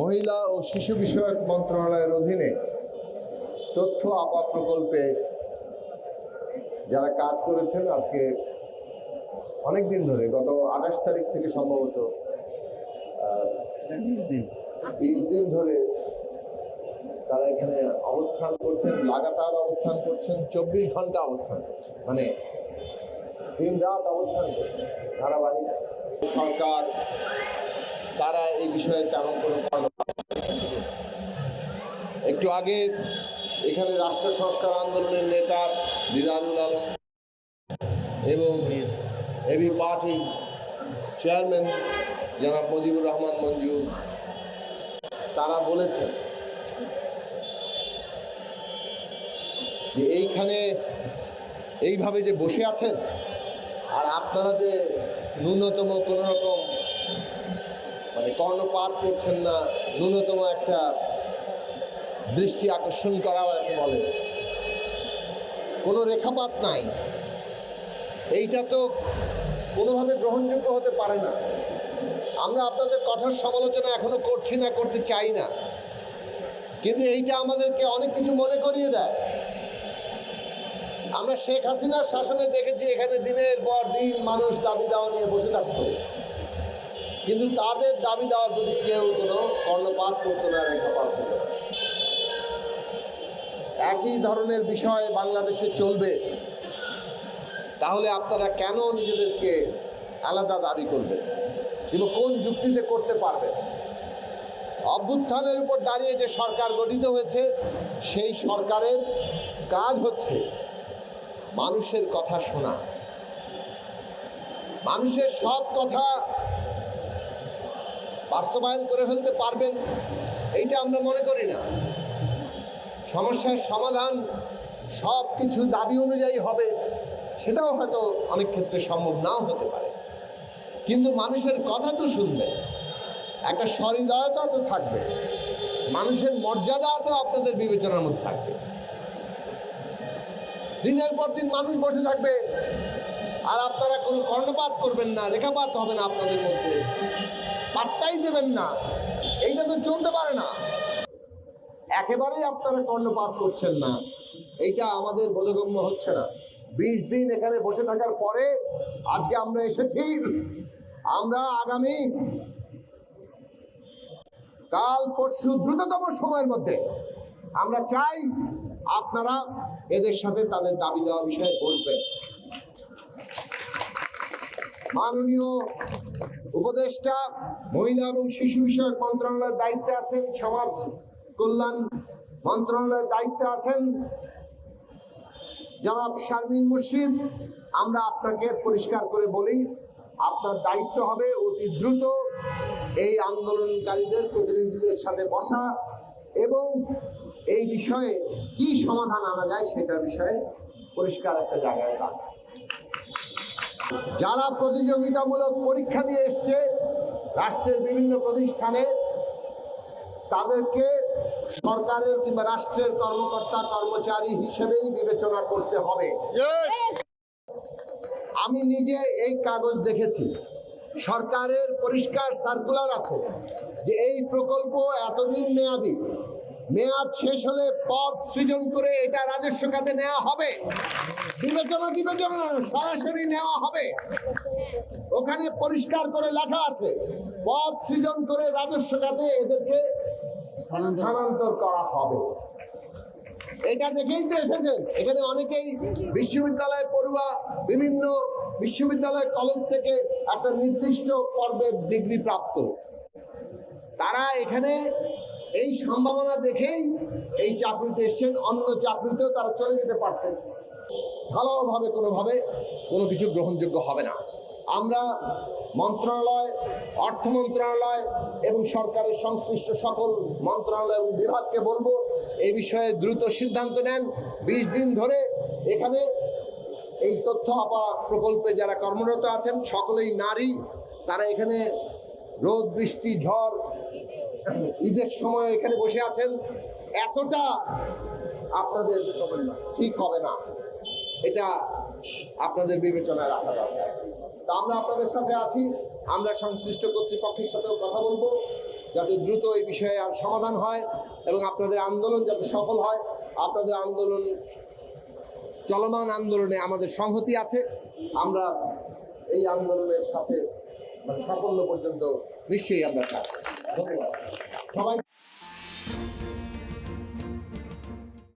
মহিলা ও শিশু বিষয়ক মন্ত্রণালয়ের অধীনে তথ্য আপা প্রকল্পে যারা কাজ করেছেন আজকে অনেক দিন ধরে, গত আঠাশ তারিখ থেকে সম্ভবত বিশ দিন দিন ধরে তারা এখানে অবস্থান করছেন, লাগাতার অবস্থান করছেন, চব্বিশ ঘণ্টা অবস্থান করছেন মানে দিন রাত অবস্থান করছেন, ধারাবাহিক সরকার তারা এই বিষয়ে তেমন কোনো একটু আগে এখানে রাষ্ট্র সংস্কার আন্দোলনের নেতা দিদারুল আলম এবং এবি পার্টি চেয়ারম্যান যারা মুজিবুর রহমান মঞ্জু, তারা বলেছেন যে এইখানে এইভাবে যে বসে আছেন, আর আপনারা যে ন্যূনতম কোনো রকম মানে কর্ণপাত করছেন না, ন্যূনতম একটা দৃষ্টি আকর্ষণ করাও বলে। কোনো রেখাপাত নাই। এইটা তো কোনোভাবে গ্রহণযোগ্য হতে পারে না। আমরা আপনাদের কঠোর সমালোচনা এখনও করছি না, করতে চাই না। কিন্তু এইটা আমাদেরকে অনেক কিছু মনে করিয়ে দেয়। আমরা শেখ হাসিনার শাসনে দেখেছি, এখানে দিনের পর দিন মানুষ দাবি দাওয়া নিয়ে বসে থাকতো। কিন্তু তাদের দাবি দেওয়ার প্রতি কেউ কোনো কর্ণপাত করতো না রেখাপাত করতো একই ধরনের বিষয় বাংলাদেশে চলবে। তাহলে আপনারা কেন নিজেদেরকে আলাদা দাবি করবেন? এবং কোন যুক্তিতে করতে পারবেন? অভ্যুত্থানের উপর দাঁড়িয়ে যে সরকার গঠিত হয়েছে, সেই সরকারের কাজ হচ্ছে মানুষের কথা শোনা। মানুষের সব কথা বাস্তবায়ন করে ফেলতে পারবেন, এইটা আমরা মনে করি না। সমস্যার সমাধান সব কিছু দাবি অনুযায়ী হবে, সেটাও হয়তো অনেক ক্ষেত্রে সম্ভব নাও হতে পারে। কিন্তু মানুষের কথা তো শুনবে, একটা সহৃদয়তা তো থাকবে, মানুষের মর্যাদা তো আপনাদের বিবেচনার মধ্যে থাকবে। দিনের পর দিন মানুষ বসে থাকবে, আর আপনারা কোনো কর্ণপাত করবেন না, রেখাপাত হবে না আপনাদের মধ্যে। পাত্তাই দেবেন না। এইটা তো চলতে পারে না। একেবারেই আপনারা কর্ণপাত করছেন না। এইটা আমাদের বোধগম্য হচ্ছে না। বিশ দিন এখানে বসে থাকার পরে আজকে আমরা এসেছি। আমরা আগামী কাল পরশু দ্রুততম সময়ের মধ্যে আমরা চাই আপনারা এদের সাথে তাদের দাবি দেওয়া বিষয়ে বসবেন। মাননীয় উপদেষ্টা, মহিলা এবং শিশু বিষয়ক মন্ত্রণালয়ের দায়িত্বে আছেন সমাজ কল্যাণ মন্ত্রণালয়ের দায়িত্বে আছেন জনাব শারমিন মুর্শিদ। আমরা আপনাকে পরিষ্কার করে বলি, আপনার দায়িত্ব হবে অতি দ্রুত এই আন্দোলনকারীদের প্রতিনিধিদের সাথে বসা এবং এই বিষয়ে কি সমাধান আনা যায় সেটার বিষয়ে পরিষ্কার একটা জায়গায় রাখা। যারা প্রতিযোগিতামূলক পরীক্ষা দিয়ে এসছে রাষ্ট্রের বিভিন্ন প্রতিষ্ঠানে, তাদেরকে সরকারের কিংবা রাষ্ট্রের কর্মকর্তা, কর্মচারী হিসেবেই বিবেচনা করতে হবে। আমি নিজে এই কাগজ দেখেছি। সরকারের পরিষ্কার সার্কুলার আছে যে এই প্রকল্প এতদিন মেয়াদি। মেয়াদ শেষ হলে পদ সৃজন করে এটা রাজস্ব খাতে নেওয়া হবে। বিবেচনা বিবেচনা সরাসরি নেওয়া হবে। ওখানে পরিষ্কার করে লেখা আছে, পদ সৃজন করে রাজস্ব খাতে এদেরকে স্থানান্তর করা হবে। এটা দেখেই তো এসেছেন। এখানে অনেকেই বিশ্ববিদ্যালয় পড়ুয়া, বিভিন্ন বিশ্ববিদ্যালয় কলেজ থেকে একটা নির্দিষ্ট পর্বের ডিগ্রি প্রাপ্ত। তারা এখানে এই সম্ভাবনা দেখেই এই চাকরিতে এসছেন, অন্য চাকরিতেও তারা চলে যেতে পারতেন। ভালোভাবে, কোনোভাবে কোনো কিছু গ্রহণযোগ্য হবে না। আমরা মন্ত্রণালয়, অর্থ মন্ত্রণালয় এবং সরকারের সংশ্লিষ্ট সকল মন্ত্রণালয় এবং বিভাগকে বলব, এ বিষয়ে দ্রুত সিদ্ধান্ত নেন। বিশ দিন ধরে এখানে এই তথ্য আপা প্রকল্পে যারা কর্মরত আছেন, সকলেই নারী, তারা এখানে রোদ, বৃষ্টি, ঝড় ঈদের সময় এখানে বসে আছেন, এতটা আপনাদের ঠিক হবে না। এটা আপনাদের বিবেচনায় রাখা দরকার। তা আমরা আপনাদের সাথে আছি, আমরা সংশ্লিষ্ট কর্তৃপক্ষের সাথেও কথা বলব, যাতে দ্রুত এই বিষয়ে আর সমাধান হয় এবং আপনাদের আন্দোলন যাতে সফল হয়। আপনাদের আন্দোলন, চলমান আন্দোলনে আমাদের সংহতি আছে। আমরা এই আন্দোলনের সাথে মানে সাফল্য পর্যন্ত নিশ্চয়ই আমরা থাকব। সবাই